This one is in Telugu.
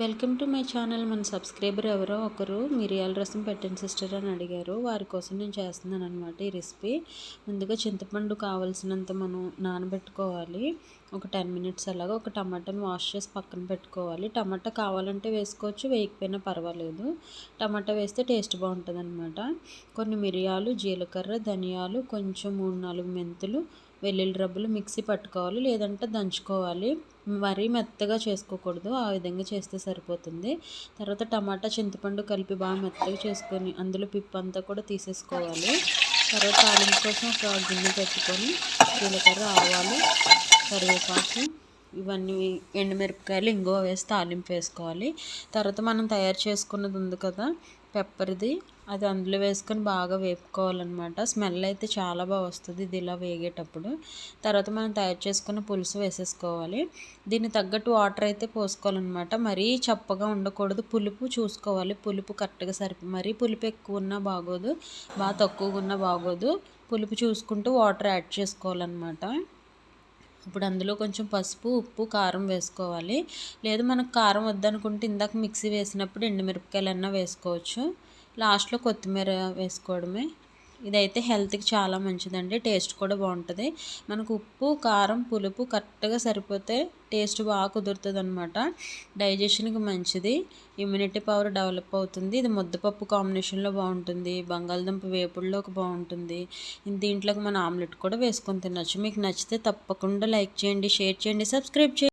Welcome to my channel. మన సబ్స్క్రైబర్ ఎవరో ఒకరు మిరియాల రసం పెట్టండి సిస్టర్ అని అడిగారు. వారి కోసం నేను చేస్తున్నాను అనమాట ఈ రెసిపీ. ముందుగా చింతపండు కావాల్సినంత మనం నానబెట్టుకోవాలి. ఒక టెన్ మినిట్స్ అలాగా ఒక టమాటాని వాష్ చేసి పక్కన పెట్టుకోవాలి. టమాటా కావాలంటే వేసుకోవచ్చు వేయకపోయినా పర్వాలేదు. టమాటా వేస్తే టేస్ట్ బాగుంటుంది అనమాట కొన్ని మిరియాలు జీలకర్ర ధనియాలు కొంచెం మూడు నాలుగు మెంతులు వెల్లుల్లి రబ్బులు మిక్సీ పట్టుకోవాలి లేదంటే దంచుకోవాలి. మరీ మెత్తగా చేసుకోకూడదు ఆ విధంగా చేస్తే సరిపోతుంది. తర్వాత టమాటా చింతపండు కలిపి బాగా మెత్తగా చేసుకొని అందులో పిప్పు అంతా కూడా తీసేసుకోవాలి. తర్వాత తాలింపు కోసం ఒక గిన్నె పెట్టుకొని జీలకర్ర ఆవాలు కరివేపాకు ఇవన్నీ ఎండుమిరపకాయలు ఇంగువ వేసి తాలింపు వేసుకోవాలి. తర్వాత మనం తయారు చేసుకున్నది ఉంది కదా పెప్పర్ది అది అందులో వేసుకొని బాగా వేపుకోవాలన్నమాట. స్మెల్ అయితే చాలా బాగా వస్తుంది ఇది ఇలా వేగేటప్పుడు. తర్వాత మనం తయారు చేసుకున్న పులుసు వేసేసుకోవాలి. దీన్ని తగ్గట్టు వాటర్ అయితే పోసుకోవాలన్నమాట. మరీ చప్పగా ఉండకూడదు. పులుపు చూసుకోవాలి. పులుపు కరెక్ట్గా సరిపో మరీ పులుపు ఎక్కువ ఉన్నా బాగోదు. బాగా తక్కువగా ఉన్నా బాగోదు. పులుపు చూసుకుంటూ వాటర్ యాడ్ చేసుకోవాలన్నమాట. ఇప్పుడు అందులో కొంచెం పసుపు ఉప్పు కారం వేసుకోవాలి. లేదు మనకు కారం వద్దనుకుంటే ఇందాక మిక్సీ వేసినప్పుడు ఎండుమిరపకాయలన్నా వేసుకోవచ్చు. లాస్ట్లో కొత్తిమీర వేసుకోవడమే. ఇదైతే హెల్త్కి చాలా మంచిదండి. టేస్ట్ కూడా బాగుంటుంది మనకు ఉప్పు కారం పులుపు కరెక్ట్గా సరిపోతే టేస్ట్ బాగా కుదురుతుంది అనమాట డైజెషన్కి మంచిది. ఇమ్యూనిటీ పవర్ డెవలప్ అవుతుంది. ఇది ముద్దపప్పు కాంబినేషన్లో బాగుంటుంది బంగాళదుంప వేపుడులోకి బాగుంటుంది దీంట్లోకి మన ఆమ్లెట్ కూడా వేసుకొని తినచ్చు. మీకు నచ్చితే తప్పకుండా లైక్ చేయండి షేర్ చేయండి సబ్స్క్రైబ్ చేయండి.